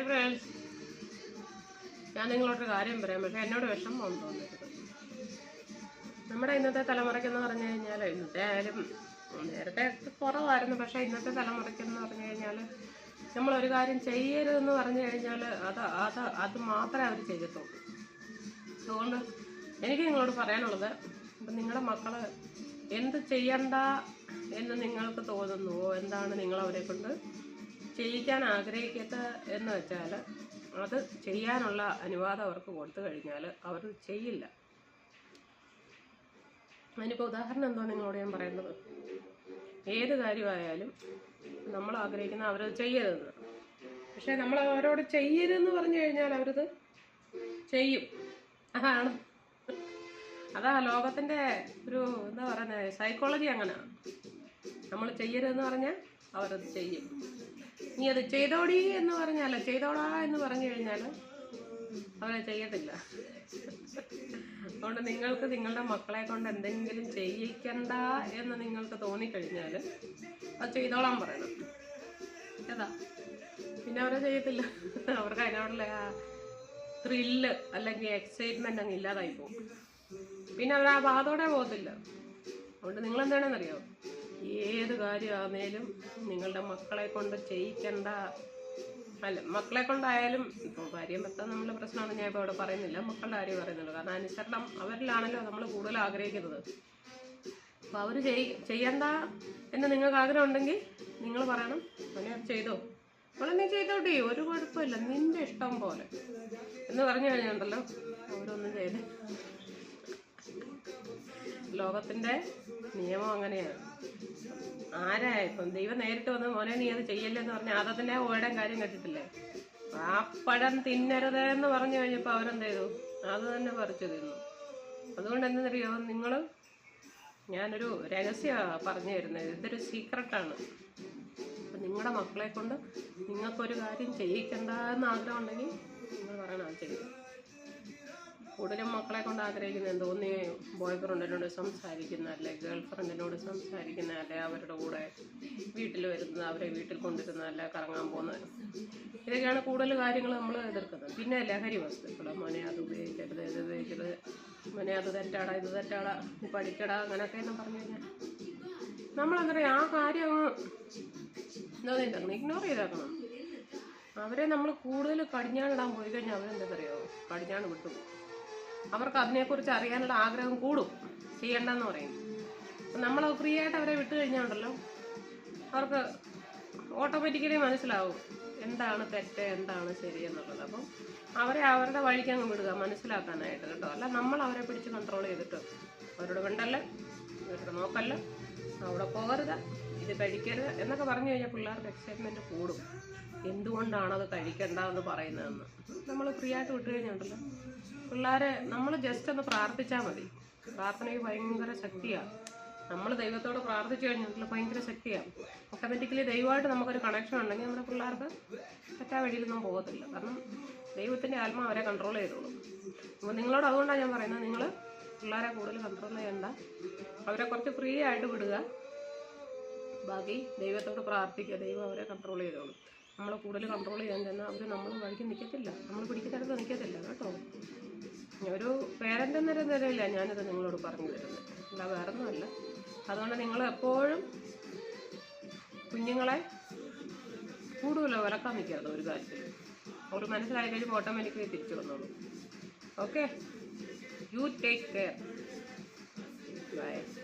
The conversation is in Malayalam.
ഹായ് ഫ്രണ്ട്സ് ഞാൻ നിങ്ങളോടൊരു കാര്യം പറയാൻ പക്ഷേ എന്നോട് വിഷമം തോന്നരുത് നമ്മുടെ ഇന്നത്തെ തലമുറയ്ക്കെന്ന് പറഞ്ഞു കഴിഞ്ഞാൽ ഇന്നത്തെ ആയാലും നേരത്തെ കുറവായിരുന്നു. പക്ഷേ ഇന്നത്തെ തലമുറയ്ക്കെന്ന് പറഞ്ഞു കഴിഞ്ഞാൽ നമ്മളൊരു കാര്യം ചെയ്യരുതെന്ന് പറഞ്ഞു കഴിഞ്ഞാൽ അത് അത് അത് മാത്രമേ അവർ ചെയ്യത്തുള്ളൂ. അതുകൊണ്ട് എനിക്ക് നിങ്ങളോട് പറയാനുള്ളത് ഇപ്പം നിങ്ങളുടെ മക്കൾ എന്ത് ചെയ്യണ്ട എന്ന് നിങ്ങൾക്ക് തോന്നുന്നുവോ? എന്താണ് നിങ്ങളവരെ കൊണ്ട് ചെയ്യിക്കാൻ ആഗ്രഹിക്കാത്ത എന്ന് വെച്ചാൽ അത് ചെയ്യാനുള്ള അനുവാദം അവർക്ക് കൊടുത്തു കഴിഞ്ഞാൽ അവർ ചെയ്യില്ല. അതിനിപ്പോൾ ഉദാഹരണം എന്തോ നിങ്ങളോട് ഞാൻ പറയുന്നത്. ഏത് കാര്യമായാലും നമ്മൾ ആഗ്രഹിക്കുന്ന അവരത് ചെയ്യരുതെന്ന് പക്ഷേ നമ്മൾ അവരോട് ചെയ്യരുതെന്ന് പറഞ്ഞു കഴിഞ്ഞാൽ അവരത് ചെയ്യും. അതാണ്. അതാ ലോകത്തിന്റെ ഒരു എന്താ പറയുന്നത് സൈക്കോളജി അങ്ങനെയാണ് നമ്മൾ ചെയ്യരുതെന്ന് പറഞ്ഞാൽ അവരത് ചെയ്യും. നീ അത് ചെയ്തോടി എന്ന് പറഞ്ഞാലോ? ചെയ്തോടാ എന്ന് പറഞ്ഞു കഴിഞ്ഞാൽ അവരെ ചെയ്യത്തില്ല. അതുകൊണ്ട് നിങ്ങൾക്ക് നിങ്ങളുടെ മക്കളെ കൊണ്ട് എന്തെങ്കിലും ചെയ്യിക്കണ്ട എന്ന് നിങ്ങൾക്ക് തോന്നിക്കഴിഞ്ഞാൽ അത് ചെയ്തോളാൻ പറയണം. ഏതാ? പിന്നെ അവരെ ചെയ്യത്തില്ല. അവർക്ക് അതിനോടുള്ള ത്രില്ല് അല്ലെങ്കിൽ എക്സൈറ്റ്മെന്റ് അങ്ങ് ഇല്ലാതായി പോകും. പിന്നെ അവർ ആ ഭാഗത്തോടെ പോകത്തില്ല. അതുകൊണ്ട് നിങ്ങൾ എന്താണെന്നറിയോ ഏത് കാര്യമാണേലും നിങ്ങളുടെ മക്കളെ കൊണ്ട് ചെയ്യിക്കേണ്ട. അല്ല മക്കളെ കൊണ്ടായാലും ഇപ്പോൾ ഭാര്യയും ഭർത്താവ് നമ്മളെ പ്രശ്നമാണ് ഞാൻ ഇപ്പോൾ ഇവിടെ പറയുന്നില്ല. മക്കളുടെ കാര്യം പറയുന്നുള്ളൂ. കാരണം അനുസരണം അവരിലാണല്ലോ നമ്മൾ കൂടുതൽ ആഗ്രഹിക്കുന്നത്. അപ്പോൾ അവർ ചെയ് ചെയ്യണ്ട എന്ന് നിങ്ങൾക്ക് ആഗ്രഹം ഉണ്ടെങ്കിൽ നിങ്ങൾ പറയണം. അവനെ ചെയ്തോ. അവളെ നീ ചെയ്തോട്ടെ ഒരു കുഴപ്പമില്ല. നിന്റെ ഇഷ്ടം പോലെ. എന്ന് പറഞ്ഞു കഴിഞ്ഞുണ്ടല്ലോ അവരൊന്നും ചെയ്ത്. ലോകത്തിന്റെ നിയമം അങ്ങനെയാണ്. ആരാ ഇപ്പം ദൈവം നേരിട്ട് വന്ന് മോനെ നീ അത് ചെയ്യല്ലെന്ന് പറഞ്ഞ ആദത്തിന്റെ ഓടാൻ കാര്യം കേട്ടിട്ടില്ലേ ആ പഴം തിന്നരുത് എന്ന് പറഞ്ഞു കഴിഞ്ഞപ്പോൾ അവരെന്ത് ചെയ്തു? അത് തന്നെ പറിച്ചു തിന്നു. അതുകൊണ്ട് എന്തെന്നറിയോ? നിങ്ങൾ ഞാനൊരു രഹസ്യ പറഞ്ഞു തരുന്നത്. ഇതൊരു സീക്രട്ടാണ് അപ്പം നിങ്ങളുടെ മക്കളെ കൊണ്ട് നിങ്ങൾക്കൊരു കാര്യം ചെയ്യിക്കണ്ട എന്ന് ആഗ്രഹം ഉണ്ടെങ്കിൽ നിങ്ങൾ പറയണം അത് ചെയ്യും. കൂടുതലും മക്കളെ കൊണ്ട് ആഗ്രഹിക്കുന്നത് എന്തോ ഒന്നീ ബോയ് ഫ്രണ്ടിനോട് സംസാരിക്കുന്ന അല്ലെ ഗേൾ ഫ്രണ്ടിനോട് സംസാരിക്കുന്ന അല്ലെ അവരുടെ കൂടെ വീട്ടിൽ വരുന്നത് അവരെ വീട്ടിൽ കൊണ്ടിരുന്ന അല്ലെ കറങ്ങാൻ പോകുന്നത്. ഇതൊക്കെയാണ് കൂടുതൽ കാര്യങ്ങൾ നമ്മൾ എതിർക്കുന്നത്. പിന്നെ ലഹരി വസ്തുക്കൾ. മോനെ അത് ഉപയോഗിക്കരുത് ഇത് ഉപയോഗിക്കരുത്. മോനെ അത് തെറ്റാടാ ഇത് തെറ്റാടാ പഠിക്കടാ അങ്ങനെയൊക്കെ എന്ന് പറഞ്ഞു കഴിഞ്ഞാൽ നമ്മളങ്ങനെ ആ കാര്യം എന്താ ചെയ്തേക്കണം ഇഗ്നോർ ചെയ്തേക്കണം. അവരെ നമ്മൾ കൂടുതൽ കടിഞ്ഞാണിടാൻ പോയി കഴിഞ്ഞാൽ അവരെന്താ പറയുമോ കടിഞ്ഞാണ് വിട്ടുപോകും അവർക്ക് അതിനെക്കുറിച്ച് അറിയാനുള്ള ആഗ്രഹം കൂടും. ചെയ്യണ്ടെന്ന് പറയും. നമ്മൾ ഫ്രീ ആയിട്ട് അവരെ വിട്ടു കഴിഞ്ഞാൽ അവർക്ക് ഓട്ടോമാറ്റിക്കലി മനസ്സിലാവും എന്താണ് തെറ്റ് എന്താണ് ശരി എന്നുള്ളത്. അപ്പം അവരെ അവരുടെ വഴിക്ക് അങ്ങ് വിടുക മനസ്സിലാക്കാനായിട്ട് കേട്ടോ. അല്ല നമ്മൾ അവരെ പിടിച്ച് കൺട്രോൾ ചെയ്തിട്ട് അവരോട് കണ്ടല്ല അവരോട് നോക്കല്ല അവിടെ പോകരുത് ഇത് കഴിക്കരുത് എന്നൊക്കെ പറഞ്ഞു കഴിഞ്ഞാൽ പിള്ളേർക്ക് എക്സൈറ്റ്മെന്റ് കൂടും. എന്തുകൊണ്ടാണ് അത് കഴിക്കേണ്ടതെന്ന് പറയുന്നതെന്ന്. നമ്മൾ ഫ്രീ ആയിട്ട് വിട്ട് കഴിഞ്ഞുണ്ടല്ലോ പിള്ളേരെ നമ്മൾ ജസ്റ്റ് ഒന്ന് പ്രാർത്ഥിച്ചാൽ മതി. പ്രാർത്ഥനയ്ക്ക് ഭയങ്കര ശക്തിയാണ് നമ്മൾ ദൈവത്തോട് പ്രാർത്ഥിച്ചു കഴിഞ്ഞിട്ടുള്ള ഭയങ്കര ശക്തിയാണ് ഓട്ടോമാറ്റിക്കലി ദൈവമായിട്ട് നമുക്കൊരു കണക്ഷൻ ഉണ്ടെങ്കിൽ നമ്മുടെ പിള്ളേർക്ക് തെറ്റാ വഴിയിലൊന്നും പോകത്തില്ല. കാരണം ദൈവത്തിന്റെ ആത്മാ അവരെ കൺട്രോൾ ചെയ്തോളും. അപ്പോൾ നിങ്ങളോട് അതുകൊണ്ടാണ് ഞാൻ പറയുന്നത് നിങ്ങൾ പിള്ളേരെ കൂടുതൽ കൺട്രോൾ ചെയ്യണ്ട അവരെ കുറച്ച് ഫ്രീ ആയിട്ട് വിടുക. ബാക്കി ദൈവത്തോട് പ്രാർത്ഥിക്കുക. ദൈവം അവരെ കൺട്രോൾ ചെയ്തോളും. നമ്മൾ കൂടുതൽ കൺട്രോൾ ചെയ്യാൻ ചെന്നാൽ അവർ നമ്മൾ വഴിക്ക് നിൽക്കത്തില്ല നമ്മൾ പിടിക്കുന്നിടത്ത് നിൽക്കത്തില്ല കേട്ടോ? ഒരു പേരന്റ് എന്നൊരു നിലയില്ല ഞാനിത് നിങ്ങളോട് പറഞ്ഞു തരുന്നത്. അല്ല വേറെ ഒന്നുമല്ല അതുകൊണ്ട് നിങ്ങൾ എപ്പോഴും കുഞ്ഞുങ്ങളെ കൂടുതൽ വിലക്കാൻ നിൽക്കരുത് ഒരു കാര്യത്തിൽ അവർ മനസ്സിലായി കഴിയുമ്പോൾ ഓട്ടോമാറ്റിക്കലി തിരിച്ചു വന്നോളൂ. Okay You take care. Bye.